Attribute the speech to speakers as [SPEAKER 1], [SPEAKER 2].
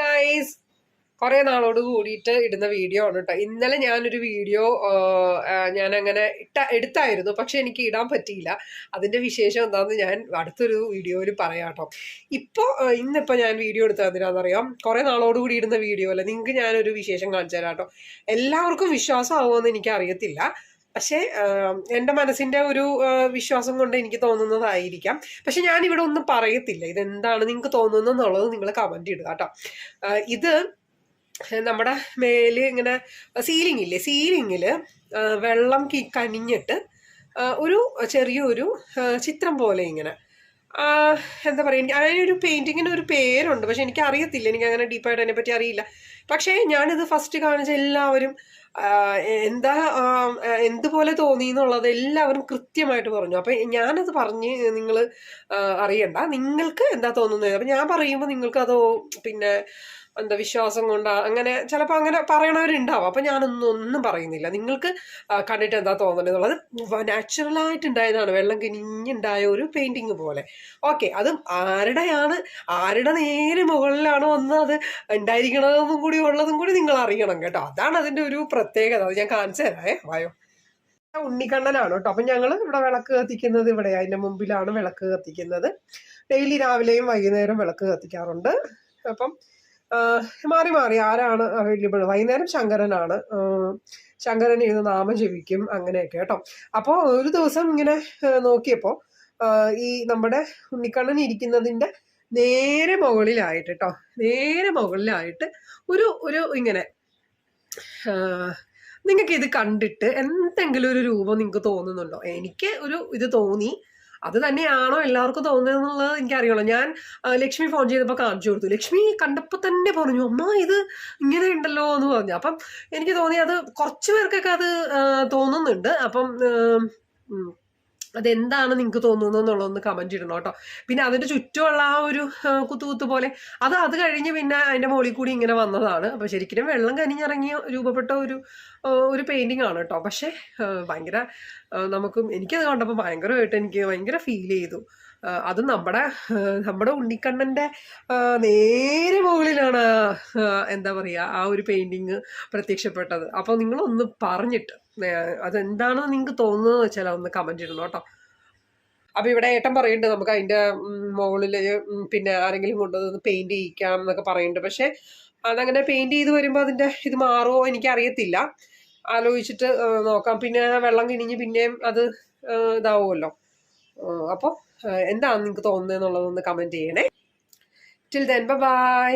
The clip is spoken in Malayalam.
[SPEAKER 1] ഗൈസ് കുറെ നാളോട് കൂടിയിട്ട് ഇടുന്ന വീഡിയോ ആണ് കേട്ടോ ഇന്നലെ ഞാനൊരു വീഡിയോ ഞാൻ അങ്ങനെ ഇട്ട എടുത്തായിരുന്നു. പക്ഷെ എനിക്ക് ഇടാൻ പറ്റിയില്ല. അതിന്റെ വിശേഷം എന്താണെന്ന് ഞാൻ അടുത്തൊരു വീഡിയോയിൽ പറയാം കേട്ടോ ഇപ്പോൾ ഇന്നിപ്പോൾ ഞാൻ വീഡിയോ എടുത്ത് തന്നിരാന്നറിയാം കുറെ നാളോട് കൂടി ഇടുന്ന വീഡിയോ അല്ല? നിങ്ങൾക്ക് ഞാനൊരു വിശേഷം കാണിച്ചു തരാം കേട്ടോ എല്ലാവർക്കും വിശ്വാസമാവുമെന്ന് എനിക്ക് അറിയത്തില്ല പക്ഷേ എന്റെ മനസ്സിന്റെ ഒരു വിശ്വാസം കൊണ്ട് എനിക്ക് തോന്നുന്നതായിരിക്കാം. പക്ഷെ ഞാൻ ഇവിടെ ഒന്നും പറയത്തില്ല. ഇതെന്താണ് നിങ്ങൾക്ക് തോന്നുന്നത് എന്നുള്ളത് നിങ്ങൾ കമന്റ് ഇടുക കേട്ടോ. ഇത് നമ്മുടെ മേൽ ഇങ്ങനെ സീലിംഗ് ഇല്ലേ? സീലിങ്ങിൽ വെള്ളം കനിഞ്ഞിട്ട് ഒരു ചെറിയൊരു ചിത്രം പോലെ ഇങ്ങനെ. എന്താ പറയുക എനിക്ക് അതിനൊരു പെയിന്റിങ്ങിന് ഒരു പേരുണ്ട്. പക്ഷെ എനിക്ക് അറിയത്തില്ല എനിക്ക് അങ്ങനെ ഡീപ്പായിട്ട് അതിനെപ്പറ്റി അറിയില്ല. പക്ഷേ ഞാനിത് ഫസ്റ്റ് കാണിച്ച എല്ലാവരും എന്താ എന്തുപോലെ തോന്നി എന്നുള്ളത് എല്ലാവരും കൃത്യമായിട്ട് പറഞ്ഞു. അപ്പം ഞാനത് പറഞ്ഞ് നിങ്ങൾ അറിയണ്ട. നിങ്ങൾക്ക് എന്താ തോന്നുന്നത്? അപ്പം ഞാൻ പറയുമ്പോൾ നിങ്ങൾക്ക് അതോ പിന്നെ എന്താ വിശ്വാസം കൊണ്ട് അങ്ങനെ ചിലപ്പോൾ അങ്ങനെ പറയണവരുണ്ടാവും. അപ്പം ഞാനൊന്നും ഒന്നും പറയുന്നില്ല. നിങ്ങൾക്ക് കണ്ടിട്ട് എന്താ തോന്നുന്നത് എന്നുള്ളത് നാച്ചുറലായിട്ടുണ്ടായതാണ്. വെള്ളം കിനിഞ്ഞുണ്ടായ ഒരു പെയിന്റിങ് പോലെ. ഓക്കെ അതും ആരുടെയാണ് ആരുടെ നേരെ മുകളിലാണ് വന്ന് അത് ഉണ്ടായിരിക്കണതെന്നും കൂടി ഉള്ളതും കൂടി നിങ്ങൾ അറിയണം കേട്ടോ. അതാണ് അതിന്റെ ഒരു പ്രത്യേകത. അത് ഞാൻ കാണിച്ചു തരാമേ വായോ. ഉണ്ണിക്കണ്ണനാണ് കേട്ടോ. അപ്പം ഞങ്ങൾ ഇവിടെ വിളക്ക് കത്തിക്കുന്നത് ഇവിടെ അതിന്റെ മുമ്പിലാണ് വിളക്ക് കത്തിക്കുന്നത്. ഡെയിലി രാവിലെയും വൈകുന്നേരം വിളക്ക് കത്തിക്കാറുണ്ട്. അപ്പം മാറി മാറി ആരാണ് അവൈലബിൾ വൈകുന്നേരം ശങ്കരനാണ്. ശങ്കരൻ ഇരുന്ന് നാമം ജപിക്കും അങ്ങനെയൊക്കെ കേട്ടോ. അപ്പോൾ ഒരു ദിവസം ഇങ്ങനെ നോക്കിയപ്പോൾ ഈ നമ്മുടെ ഉണ്ണിക്കണ്ണൻ ഇരിക്കുന്നതിന്റെ നേരെ മുകളിലായിട്ട് കേട്ടോ നേരെ മുകളിലായിട്ട് ഒരു ഒരു ഇങ്ങനെ നിങ്ങൾക്ക് ഇത് കണ്ടിട്ട് എന്തെങ്കിലും ഒരു രൂപം നിങ്ങൾക്ക് തോന്നുന്നുണ്ടോ? എനിക്ക് ഒരു ഇത് തോന്നി. അത് തന്നെയാണോ എല്ലാവർക്കും എന്നുള്ളത് എനിക്കറിയണം ഞാൻ ലക്ഷ്മി ഫോൺ ചെയ്തപ്പോൾ കാണിച്ചു കൊടുത്തു. ലക്ഷ്മി കണ്ടപ്പോൾ തന്നെ പറഞ്ഞു അമ്മ ഇത് ഇങ്ങനെ ഉണ്ടല്ലോ എന്ന് പറഞ്ഞു. അപ്പം എനിക്ക് തോന്നി അത് കുറച്ച് പേർക്കൊക്കെ അത് തോന്നുന്നുണ്ട്. അപ്പം അതെന്താണ് നിങ്ങൾക്ക് തോന്നുന്നത് എന്നുള്ളതൊന്ന് കമന്റ് ഇടണം കേട്ടോ. പിന്നെ അതിന്റെ ചുറ്റുമുള്ള ആ ഒരു ആ, കുത്തു കുത്തു പോലെ അത് അത് കഴിഞ്ഞ് പിന്നെ അതിന്റെ മുകളിൽ കൂടി ഇങ്ങനെ വന്നതാണ്. അപ്പോൾ ശരിക്കും വെള്ളം കനിഞ്ഞിറങ്ങി രൂപപ്പെട്ട ഒരു ഒരു പെയിന്റിംഗ് ആണ് കേട്ടോ. പക്ഷേ ഭയങ്കര നമുക്കും എനിക്കത് കണ്ടപ്പോൾ ഭയങ്കരമായിട്ട് എനിക്ക് ഭയങ്കര ഫീൽ ചെയ്തു. അത് നമ്മുടെ നമ്മുടെ ഉണ്ണിക്കണ്ണന്റെ നേരെ മുകളിലാണ് എന്താ പറയുക ആ ഒരു പെയിന്റിങ് പ്രത്യക്ഷപ്പെട്ടത്. അപ്പോൾ നിങ്ങളൊന്ന് പറഞ്ഞിട്ട് അതെന്താണെന്ന് നിങ്ങൾക്ക് തോന്നുന്നത് വെച്ചാൽ ഒന്ന് കമന്റ് ഇടണം കേട്ടോ. അപ്പോൾ ഇവിടെ ഏട്ടൻ പറയുന്നുണ്ട് നമുക്ക് അതിന്റെ മുകളിൽ പിന്നെ ആരെങ്കിലും കൊണ്ടുവന്ന് പെയിന്റ് ചെയ്യിക്കാം എന്നൊക്കെ പറയുന്നുണ്ട്. പക്ഷേ അതങ്ങനെ പെയിന്റ് ചെയ്ത് വരുമ്പോൾ അതിന്റെ ഇത് മാറുമോ എനിക്കറിയത്തില്ല. ആലോചിച്ചിട്ട് നോക്കാം. പിന്നെ വെള്ളം കിണിഞ്ഞ് പിന്നെയും അത് ഇതാവുമല്ലോ. അപ്പോൾ എന്താണ് നിങ്ങൾക്ക് തോന്നുന്നത് എന്നുള്ളതൊന്ന് കമന്റ് ചെയ്യണേ. Till then bye